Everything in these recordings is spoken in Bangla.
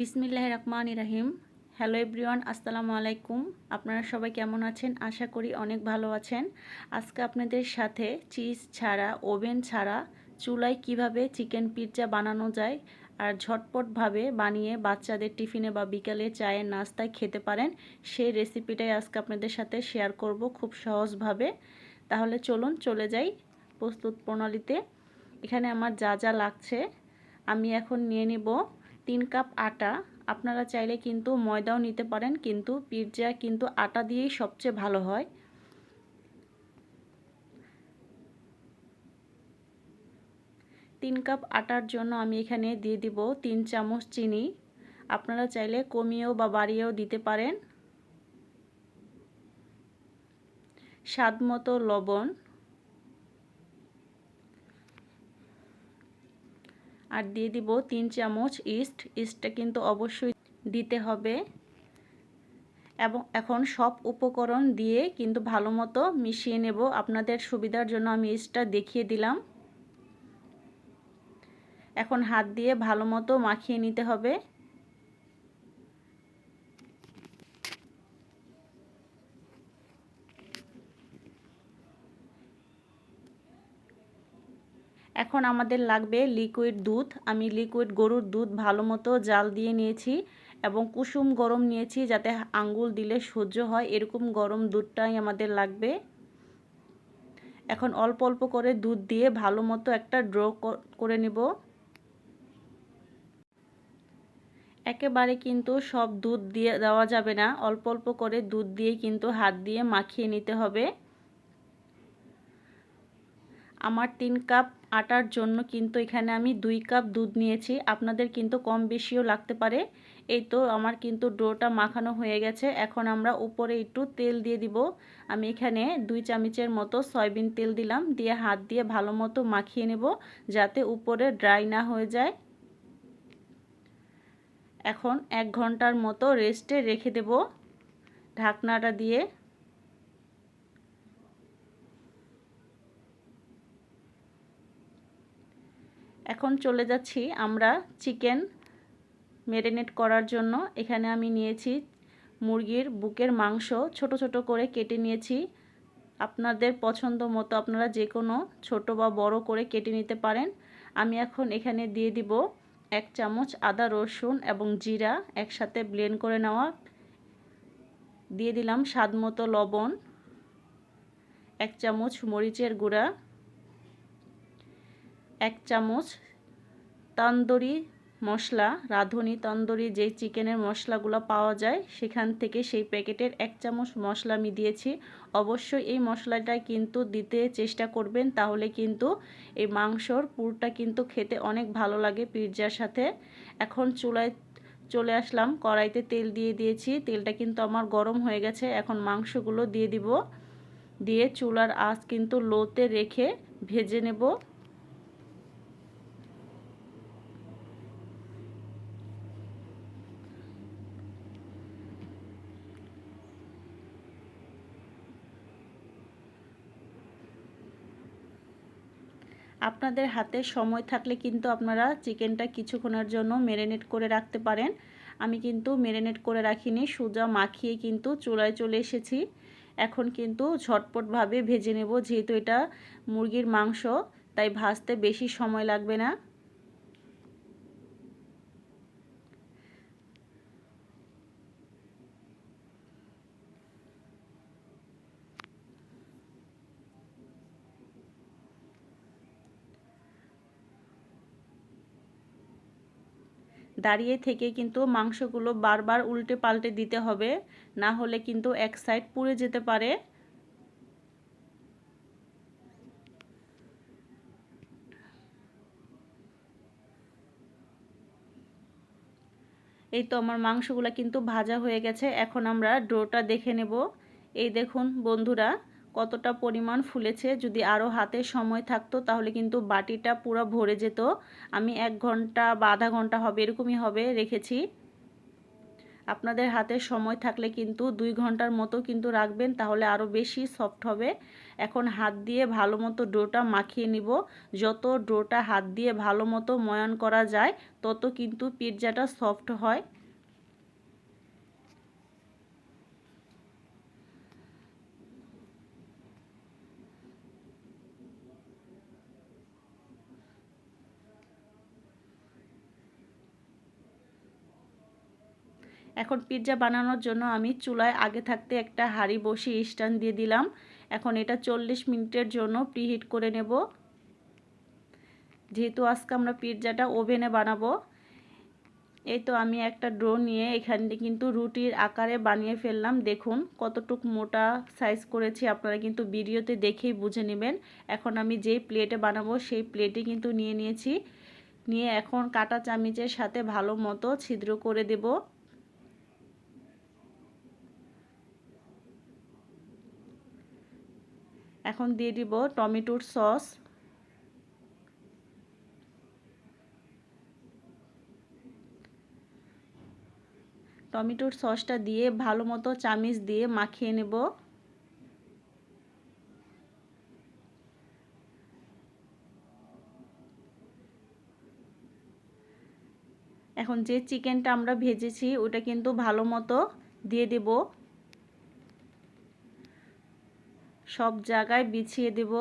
বিসমিল্লাহ রহমান রাহিম হ্যালো এভরিওয়ান, আসসালামু আলাইকুম। আপনারা সবাই কেমন আছেন? আশা করি অনেক ভালো আছেন। আজকে আপনাদের সাথে চিজ ছাড়া, ওভেন ছাড়া, চুলায় কীভাবে চিকেন পিৎজা বানানো যায় আর ঝটপটভাবে বানিয়ে বাচ্চাদের টিফিনে বা বিকালে চায়ের নাস্তায় খেতে পারেন, সেই রেসিপিটাই আজকে আপনাদের সাথে শেয়ার করব খুব সহজভাবে। তাহলে চলুন চলে যাই প্রস্তুত প্রণালীতে। এখানে আমার যা যা লাগছে, আমি এখন নিয়ে নিব। তিন কাপ আটা। আপনারা চাইলে কিন্তু ময়দাও নিতে পারেন, কিন্তু পিৎজা কিন্তু আটা দিয়েই সবচেয়ে ভালো হয়। তিন কাপ আটার জন্য আমি এখানে দিয়ে দিব তিন চামচ চিনি। আপনারা চাইলে কমিয়েও বা বাড়িয়েও দিতে পারেন। স্বাদ মতো লবণ। আর দিয়ে দিব তিন চামচ ইস্ট। ইস্টটা কিন্তু অবশ্যই দিতে হবে। এবং এখন সব উপকরণ দিয়ে কিন্তু ভালো মতো মিশিয়ে নেব। আপনাদের সুবিধার জন্য আমি ইস্টটা দেখিয়ে দিলাম। এখন হাত দিয়ে ভালো মতো মাখিয়ে নিতে হবে। এখন আমাদের লাগবে লিকুইড দুধ। আমি লিকুইড গরুর দুধ ভালো মতো জাল দিয়ে নিয়েছি এবং কুসুম গরম নিয়েছি যাতে আঙ্গুল দিলে সহ্য হয়। এরকম গরম দুধটাই আমাদের লাগবে। এখন অল্প অল্প করে দুধ দিয়ে ভালো মতো একটা ড্র করে নিব। একেবারে কিন্তু সব দুধ দিয়ে দেওয়া যাবে না। অল্প অল্প করে দুধ দিয়ে কিন্তু হাত দিয়ে মাখিয়ে নিতে হবে। আমার তিন কাপ আটার জন্য কিন্তু এখানে আমি দুই কাপ দুধ নিয়েছি। আপনাদের কিন্তু কম বেশিও লাগতে পারে। এই তো আমার কিন্তু ডোটা মাখানো হয়ে গেছে। এখন আমরা উপরে একটু তেল দিয়ে দিব। আমি এখানে দুই চামচের মতো সয়াবিন তেল দিলাম। দিয়ে হাত দিয়ে ভালো মতো মাখিয়ে নেব যাতে উপরে ড্রাই না হয়ে যায়। এখন এক ঘণ্টার মতো রেস্টে রেখে দেব ঢাকনাটা দিয়ে। এখন চলে যাচ্ছি আমরা চিকেন ম্যারিনেট করার জন্য। এখানে আমি নিয়েছি মুরগির বুকের মাংস। ছোট ছোট করে কেটে নিয়েছি। আপনাদের পছন্দ মতো আপনারা যে কোনো ছোটো বা বড় করে কেটে নিতে পারেন। আমি এখন এখানে দিয়ে দিব এক চামচ আদা, রসুন এবং জিরা একসাথে ব্লেন্ড করে নেওয়া। দিয়ে দিলাম স্বাদ মতো লবণ, এক চামচ মরিচের গুঁড়া। এক চামচ তন্দুরি মশলা, রাঁধুনি তন্দুরি যেই চিকেনের মশলাগুলো পাওয়া যায় সেখান থেকে সেই প্যাকেটের এক চামচ মশলা আমি দিয়েছি। অবশ্যই এই মশলাটা কিন্তু দিতে চেষ্টা করবেন, তাহলে কিন্তু এই মাংসর পুরটা কিন্তু খেতে অনেক ভালো লাগে পিৎজার সাথে। এখন চুলায় চলে আসলাম, কড়াইতে তেল দিয়ে দিয়েছি, তেলটা কিন্তু আমার গরম হয়ে গেছে, এখন মাংসগুলো দিয়ে দিব। দিয়ে চুলার আঁচ কিন্তু লোতে রেখে ভেজে নেব। আপনাদের হাতে সময় থাকলে কিন্তু আপনারা চিকেনটা কিছুক্ষণের জন্য মেরিনেট করে রাখতে পারেন। আমি কিন্তু মেরিনেট করে রাখিনি, সুজা মাখিয়ে কিন্তু চুলায় চলে এসেছি। এখন কিন্তু ঝটপটভাবে ভেজে নেব, যেহেতু এটা মুরগির মাংস, তাই ভাজতে বেশি সময় লাগবে না। দাঁড়িয়ে থেকে কিন্তু মাংসগুলো বারবার উল্টে পাল্টে দিতে হবে, না হলে কিন্তু এক সাইড পুড়ে যেতে পারে। এই তো আমার মাংসগুলো কিন্তু ভাজা হয়ে গেছে, এখন আমরা ডোটা দেখে নেব। এই দেখুন বন্ধুরা কতটা পরিমাণ ফুলেছে, যদি আরও হাতে সময় থাকতো তাহলে কিন্তু বাটিটা পুরো ভরে যেত। আমি এক ঘণ্টা বা আধা ঘণ্টা হবে, এরকমই হবে, রেখেছি। আপনাদের হাতে সময় থাকলে কিন্তু দুই ঘণ্টার মতো কিন্তু রাখবেন, তাহলে আরও বেশি সফট হবে। এখন হাত দিয়ে ভালো মতো ডোটা মাখিয়ে নিব। যত ডোটা হাত দিয়ে ভালো মতো ময়ান করা যায়, তত কিন্তু পিৎজাটা সফট হয়। এখন পিৎজা বানানোর জন্য আমি চুলায় আগে থাকতে একটা হাঁড়ি বসিয়ে স্ট্যান্ড দিয়ে দিলাম। এখন এটা চল্লিশ মিনিটের জন্য প্রিহিট করে নেব। যেহেতু আজকে আমরা পিৎজাটা ওভেনে বানাবো, এই তো আমি একটা ড্রো নিয়ে এখানে কিন্তু রুটির আকারে বানিয়ে ফেললাম। দেখুন কতটুক মোটা সাইজ করেছি, আপনারা কিন্তু ভিডিওতে দেখেই বুঝে নেবেন। এখন আমি যেই প্লেটে বানাবো, সেই প্লেটে কিন্তু নিয়ে নিয়েছি। নিয়ে এখন কাটা চামিচের সাথে ভালো মতো ছিদ্র করে দেবো। এখন দিয়ে দিব টমেটোর সস। টমেটোর সসটা দিয়ে ভালো মতো চামিচ দিয়ে মাখিয়ে নেব। এখন যে চিকেনটা আমরা ভেজেছি, ওটা কিন্তু ভালো মতো দিয়ে দেব। সব জায়গায় বিছিয়ে দেব।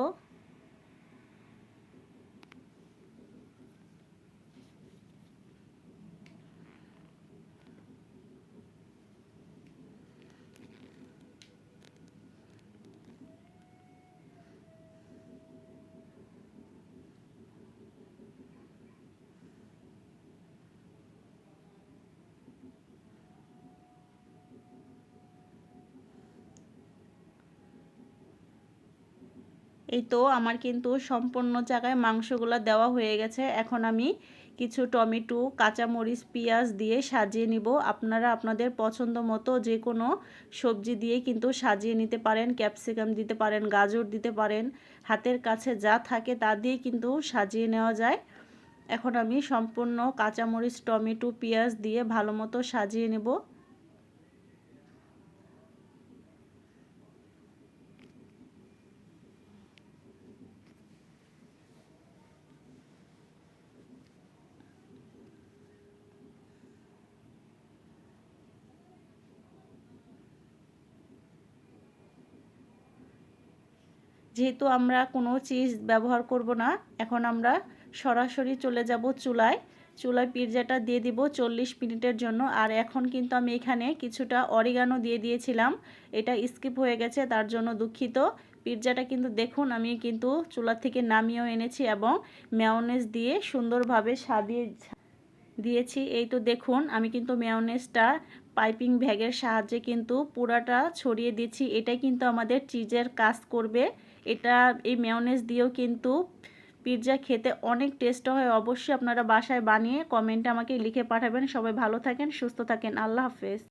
এই তো আমার কিন্তু সম্পূর্ণ জায়গায় মাংসগুলো দেওয়া হয়ে গেছে। এখন আমি কিছু টমেটো, কাঁচামরিচ, পেঁয়াজ দিয়ে সাজিয়ে নিব। আপনারা আপনাদের পছন্দ মতো যে কোনো সবজি দিয়ে কিন্তু সাজিয়ে নিতে পারেন, ক্যাপসিকাম দিতে পারেন, গাজর দিতে পারেন, হাতের কাছে যা থাকে তা দিয়ে কিন্তু সাজিয়ে নেওয়া যায়। এখন আমি সম্পূর্ণ কাঁচামরিচ, টমেটো, পেঁয়াজ দিয়ে ভালো মতো সাজিয়ে নেব। যেহেতু আমরা কোনো চিজ ব্যবহার করব না, এখন আমরা সরাসরি চলে যাব চুলায়। চুলায় পিৎজাটা দিয়ে দিব চল্লিশ মিনিটের জন্য। আর এখন কিন্তু আমি এখানে কিছুটা অরিগানো দিয়ে দিয়েছিলাম। এটা স্কিপ হয়ে গেছে, তার জন্য দুঃখিত। পিৎজাটা কিন্তু দেখুন, আমি কিন্তু চুলা থেকে নামিয়েও এনেছি এবং মেয়নেজ দিয়ে সুন্দরভাবে সাজিয়ে দিয়েছি। এই তো দেখুন, আমি কিন্তু মেয়নেজটা পাইপিং ব্যাগের সাহায্যে কিন্তু পুরাটা ছড়িয়ে দিচ্ছি। এটাই কিন্তু আমাদের চিজের কাজ করবে। এটা এই মেয়নেজ দিয়েও কিন্তু পিৎজা খেতে অনেক টেস্ট হয়। অবশ্যই আপনারা বাসায় বানিয়ে কমেন্টে আমাকে লিখে পাঠাবেন। সবাই ভালো থাকেন, সুস্থ থাকেন। আল্লাহ হাফেজ।